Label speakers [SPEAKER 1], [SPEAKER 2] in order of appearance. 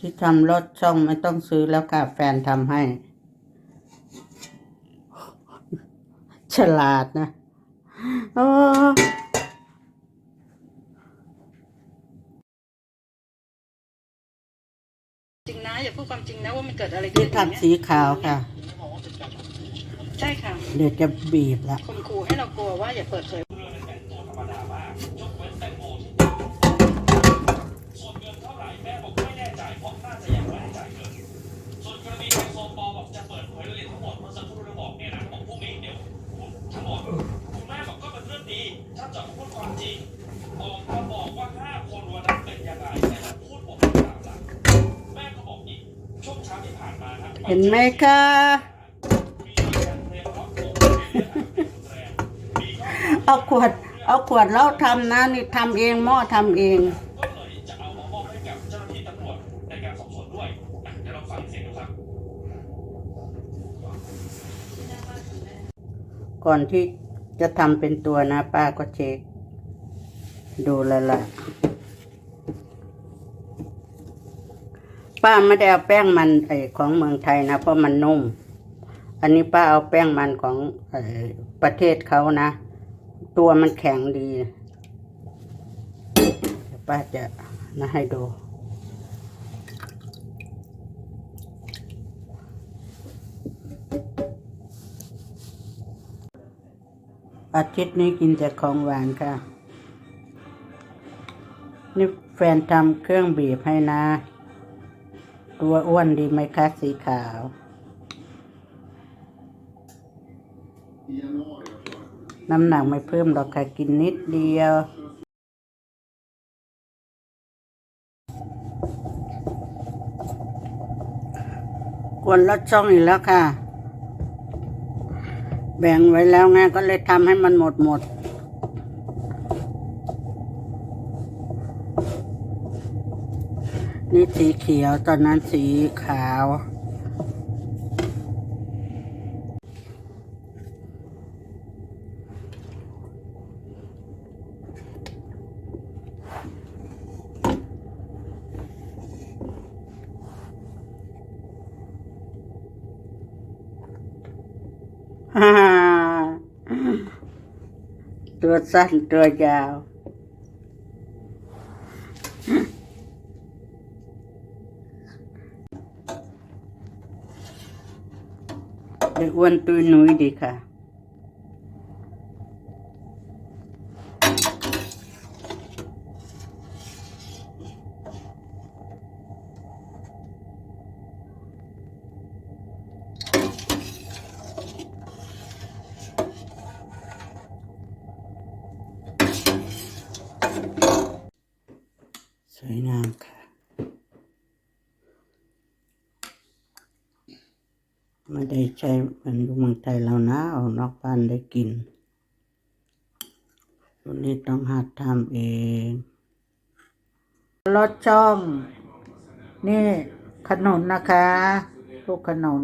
[SPEAKER 1] ที่ทำรถช่องไม่ต้องซื้อแล้วค่ะแฟนทำให้ ฉลาดนะโอ้
[SPEAKER 2] จริงนะอย่าพูดความจริงนะว่ามันเกิดอะไรที่ขึ้นทำส
[SPEAKER 1] ีขาวค่ะ
[SPEAKER 2] ใช่ค่ะ
[SPEAKER 1] เดี๋ยวจะบีบละ
[SPEAKER 2] คนครูให้เรากลัวว่าอย่าเปิดเผย
[SPEAKER 3] จับพวกเราบอกเนี่ยนะบอกพวกนี้เดี๋ยวฉันบอกคุณแม่บอกก็เป็นเรื่องดีถ้าจะพูดความจริงออกมาบอกว่าห้าคนวันนั้นเป็นยังไงแต่ฉัพูดบอกตามหลักแม่ก็บอกอีกช่วงเช้าที่ผ่านมาเห็นไหม
[SPEAKER 1] คะ
[SPEAKER 3] เ
[SPEAKER 1] อาขวดเอาขวดแล้วทำนะนี่ทำเองหม้อทำเอง
[SPEAKER 3] ก็เลยจะเอามามอบให้กับเจ้าหน้าที่ตำรวจในการสอบสวนด้วยเดี๋ยวเราฟังเสียงนะครับ
[SPEAKER 1] ก่อนที่จะทำเป็นตัวนะป้าก็เช็ค ดูแล้วล่ะ ป้าไม่ได้เอาแป้งมันไอของเมืองไทยนะ เพราะมันนุ่ม อันนี้ป้าเอาแป้งมันของไอประเทศเขานะ ตัวมันแข็งดี ป้าจะนะให้ดู อาทิตย์นี้กินแต่ของหวานค่ะ นี่แฟนทำเครื่องบีบให้นะ ตัวอ้วนดีไหมคะสีขาว น้ำหนักไม่เพิ่มหรอกค่ะ กินนิดเดียว กวนรสช่องอีกแล้วค่ะ แบ่งไว้แล้วไงก็เลยทำให้มันหมดหมดนี่สีเขียวตอนนั้นสีขาว ฮ่า ตัวสั้นตัวยาว เด็กอ้วนตุยหนุยดีค่ะ สวยงามค่ะ ไม่ได้ใช้เหมือนอยู่เมืองไทยเรานะ ออกนอกบ้านได้กินตัวนี้ต้องหัดทำเองรสช่อง นี่ขนุนนะคะ ลูกขนุน